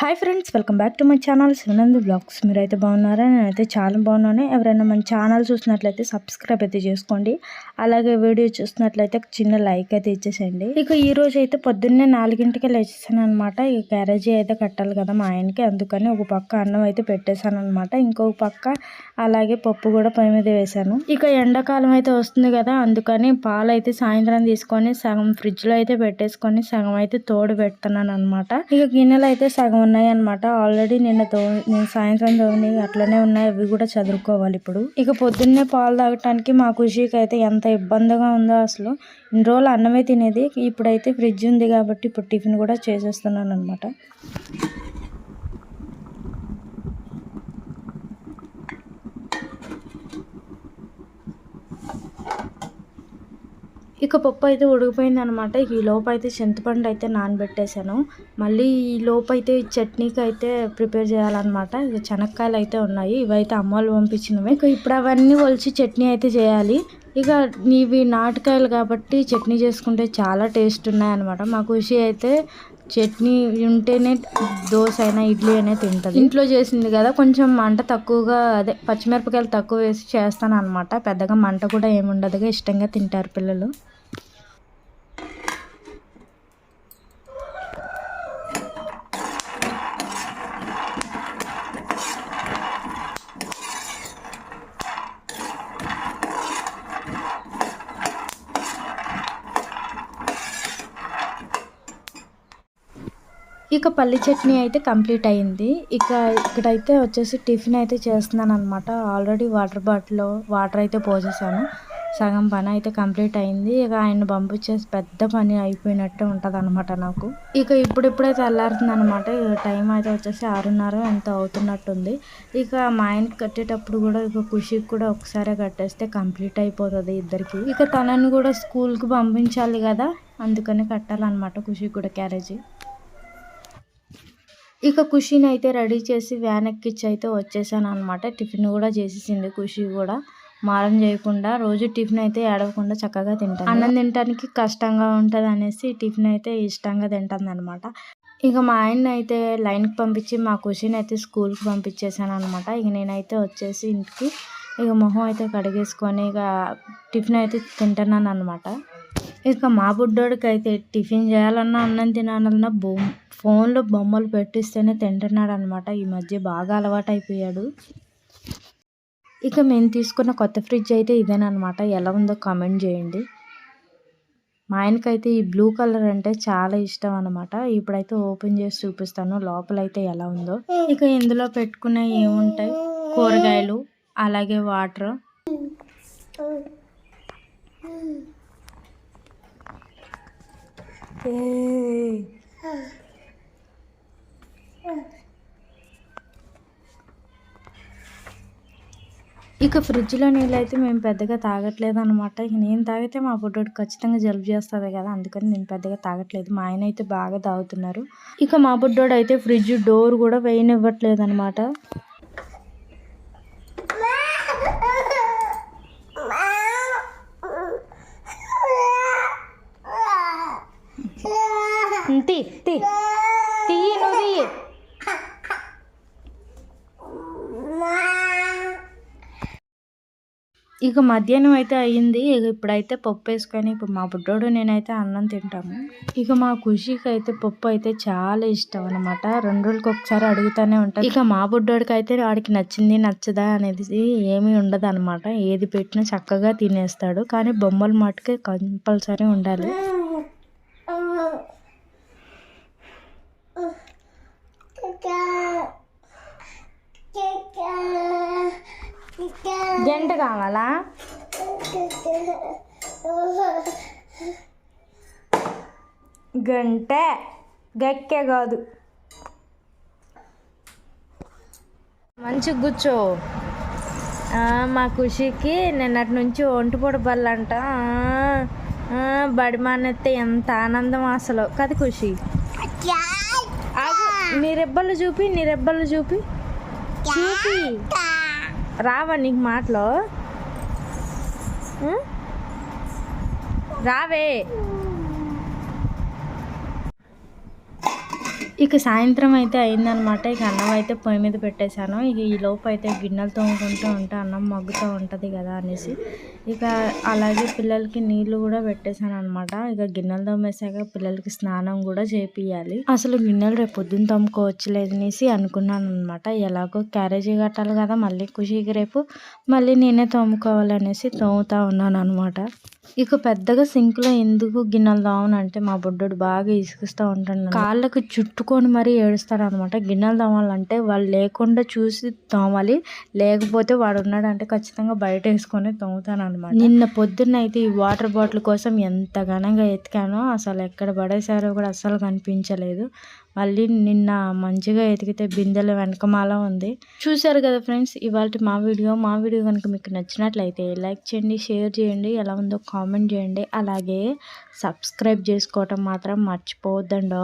Hi friends welcome back to my channel Shivanandu vlogs మీరైతే బాగున్నారా? నేనైతే చాలా బాగున్నాను. ఎవరైనా మన ఛానల్ చూసినట్లయితే సబ్స్క్రైబ్ అయితే చేసుకోండి. అలాగే వీడియో చూసినట్లయితే చిన్న లైక్ అయితే ఇచ్చేసేయండి. ఇక ఈ రోజు అయితే పొద్దున్నే నాలుగింటికి లేచేసాను అనమాట ఇక క్యారేజీ అయితే కట్టాలి కదా మా ఆయనకి. అందుకని ఒక పక్క అన్నం అయితే పెట్టేశాను అనమాట ఇంకొక పక్క అలాగే పప్పు కూడా పొయ్యి మీద వేశాను. ఇక ఎండాకాలం అయితే వస్తుంది కదా అందుకని పాలు అయితే సాయంత్రం తీసుకొని సగం ఫ్రిడ్జ్లో అయితే పెట్టేసుకొని సగం అయితే తోడు పెడుతున్నాను అనమాట ఇక గిన్నెలు అయితే సగం ఉన్నాయన్నమాట. ఆల్రెడీ నిన్న తో నేను సాయంత్రం తోని అట్లనే ఉన్నాయి. అవి కూడా చదువుకోవాలి ఇప్పుడు. ఇక పొద్దున్నే పాలు తాగటానికి మా ఖుషికి అయితే ఎంత ఇబ్బందిగా ఉందో అసలు. ఇన్ని రోజులు అన్నమే తినేది. ఇప్పుడైతే ఫ్రిడ్జ్ ఉంది కాబట్టి ఇప్పుడు టిఫిన్ కూడా చేసేస్తున్నాను అనమాట ఇక పప్పు అయితే ఉడికిపోయింది అనమాట ఈ లోపు అయితే చింతపండు అయితే నానబెట్టేశాను. మళ్ళీ ఈ లోపు అయితే చట్నీకి అయితే ప్రిపేర్ చేయాలన్నమాట ఇక శనక్కాయలు అయితే ఉన్నాయి. ఇవైతే అమ్మలు పంపించినవి. ఇక ఇప్పుడు అవన్నీ ఒలిచి చట్నీ అయితే చేయాలి. ఇక ఇవి నాటకాయలు కాబట్టి చట్నీ చేసుకుంటే చాలా టేస్ట్ ఉన్నాయన్నమాట. మా ఖుషి అయితే చట్నీ ఉంటేనే దోశ అయినా ఇడ్లీ అయినా తింటుంది. ఇంట్లో చేసింది కదా కొంచెం మంట తక్కువగా అదే పచ్చిమిరపకాయలు తక్కువ వేసి చేస్తాను అనమాట పెద్దగా మంట కూడా ఏముండదుగా ఇష్టంగా తింటారు పిల్లలు. ఇక పల్లి చట్నీ అయితే కంప్లీట్ అయింది. ఇక ఇక్కడైతే వచ్చేసి టిఫిన్ అయితే చేస్తున్నాను అనమాట ఆల్రెడీ వాటర్ బాటిల్లో వాటర్ అయితే పోసేసాను. సగం పని అయితే కంప్లీట్ అయింది. ఇక ఆయన పంపించేసి పెద్ద పని అయిపోయినట్టే ఉంటుంది అనమాట నాకు. ఇక ఇప్పుడిప్పుడైతే వెళ్ళారుతుంది అనమాట టైం అయితే వచ్చేసి ఆరున్నర ఎంత అవుతున్నట్టుంది. ఇక మా ఆయనకి కట్టేటప్పుడు కూడా ఇక ఖుషికి కూడా ఒకసారి కట్టేస్తే కంప్లీట్ అయిపోతుంది ఇద్దరికి. ఇక తనని కూడా స్కూల్కి పంపించాలి కదా. అందుకని కట్టాలన్నమాట ఖుషికి కూడా క్యారేజీ. ఇక ఖుషిని అయితే రెడీ చేసి వ్యాన్ ఎక్కిచ్చి అయితే వచ్చేసాను అనమాట టిఫిన్ కూడా చేసేసింది ఖుషి కూడా. మారం చేయకుండా రోజు టిఫిన్ అయితే ఏడవకుండా చక్కగా తింటాను అన్నం తినడానికి కష్టంగా ఉంటుంది అనేసి టిఫిన్ అయితే ఇష్టంగా తింటుంది అనమాట ఇక మా ఆయన అయితే లైన్కి పంపించి మా ఖుషిని అయితే స్కూల్కి పంపించేసాను అనమాట ఇక నేనైతే వచ్చేసి ఇంటికి. ఇక మొహం అయితే కడిగేసుకొని ఇక టిఫిన్ అయితే తింటున్నాను అనమాట ఇక మా బుడ్డోడికి అయితే టిఫిన్ చేయాలన్నా అన్నం తినాలన్నా బొమ్మ ఫోన్లో బొమ్మలు పెట్టిస్తేనే తింటున్నాడు అనమాట ఈ మధ్య బాగా అలవాటు అయిపోయాడు ఇక మేము తీసుకున్న కొత్త ఫ్రిడ్జ్ అయితే ఇదేనమాట ఎలా ఉందో కామెంట్ చేయండి. మా ఆయనకైతే ఈ బ్లూ కలర్ అంటే చాలా ఇష్టం అనమాట ఇప్పుడైతే ఓపెన్ చేసి చూపిస్తాను లోపలైతే ఎలా ఉందో. ఇక ఇందులో పెట్టుకునే ఏముంటాయి? కూరగాయలు అలాగే వాటర్. ఇక ఫ్రిడ్జ్లో నీళ్ళు అయితే మేము పెద్దగా తాగట్లేదు అనమాట ఇక నేను తాగితే మా బుడ్డోడు ఖచ్చితంగా జలుబు చేస్తుంది కదా అందుకని నేను పెద్దగా తాగట్లేదు. మా ఆయన అయితే బాగా తాగుతున్నారు. ఇక మా బుడ్డోడు అయితే ఫ్రిడ్జ్ డోర్ కూడా వేయనివ్వట్లేదు అనమాట తీ తీ. తీయి నువ్వు. ఇక మధ్యాహ్నం అయితే అయ్యింది. ఇక ఇప్పుడైతే పప్పు వేసుకొని ఇప్పుడు మా బుడ్డోడు నేనైతే అన్నం తింటాము. ఇక మా ఖుషికి అయితే పప్పు అయితే చాలా ఇష్టం అనమాట రెండు రోజులకి ఒకసారి అడుగుతానే ఉంటాను ఇక మా బుడ్డోడికి అయితే వాడికి నచ్చింది నచ్చదా అనేది ఏమీ ఉండదు అనమాట ఏది పెట్టినా చక్కగా తినేస్తాడు. కానీ బొమ్మల మటుకే కంపల్సరీ ఉండాలి. జంట కావాలా? గంట. గక్కె కాదు. మంచి కూర్చో. మా ఖుషికి నిన్నటి నుంచి ఒంటిపొడి బల్లంట బడి మానెత్తే ఎంత ఆనందం అసలు. కదా ఖుషి? నీ రెబ్బలు చూపి నీ రెబ్బలు చూపి. చూపి. రావా నీకు మాటలో? రావే. ఇక సాయంత్రం అయితే అయిందనమాట ఇక అన్నం అయితే పొయ్యి మీద పెట్టేశాను. ఇక ఈ లోపు అయితే గిన్నెలు తోముకుంటూ ఉంటే అన్నం మగ్గుతూ ఉంటుంది కదా అనేసి ఇక అలాగే పిల్లలకి నీళ్ళు కూడా పెట్టేశాను అనమాట ఇక గిన్నెలు తోమేసాక పిల్లలకి స్నానం కూడా చేపియాలి అసలు గిన్నెలు రేపు పొద్దున్న తోముకోవచ్చులేదు అనేసి అనుకున్నాను అనమాట ఎలాగో క్యారేజీ కట్టాలి కదా మళ్ళీ ఖుషికి రేపు మళ్ళీ నేనే తోముకోవాలనేసి తోముతా ఉన్నాను అనమాట ఇక పెద్దగా సింక్లో ఎందుకు గిన్నెలు తోమనంటే మా బుడ్డోడు బాగా ఇసుకిస్తూ ఉంటాడు కాళ్ళకు చుట్టుకొని మరీ ఏడుస్తాడు అనమాట గిన్నెలు తోమాలంటే వాళ్ళు లేకుండా చూసి తోమాలి లేకపోతే వాడు ఉన్నాడంటే ఖచ్చితంగా బయట వేసుకొని తోముతాను అనమాట నిన్న పొద్దున్న అయితే ఈ వాటర్ బాటిల్ కోసం ఎంత ఘనంగా ఎతికానో అసలు ఎక్కడ పడేసారో కూడా అస్సలు కనిపించలేదు. మళ్ళీ నిన్న మంచిగా ఎతికితే బిందెల వెనకమాల ఉంది. చూశారు కదా ఫ్రెండ్స్ ఇవాళ మా వీడియో మా వీడియో కనుక మీకు నచ్చినట్లయితే లైక్ చేయండి షేర్ చేయండి ఎలా ఉందో కామెంట్ చేయండి. అలాగే సబ్స్క్రైబ్ చేసుకోవటం మాత్రం మర్చిపోవద్దండో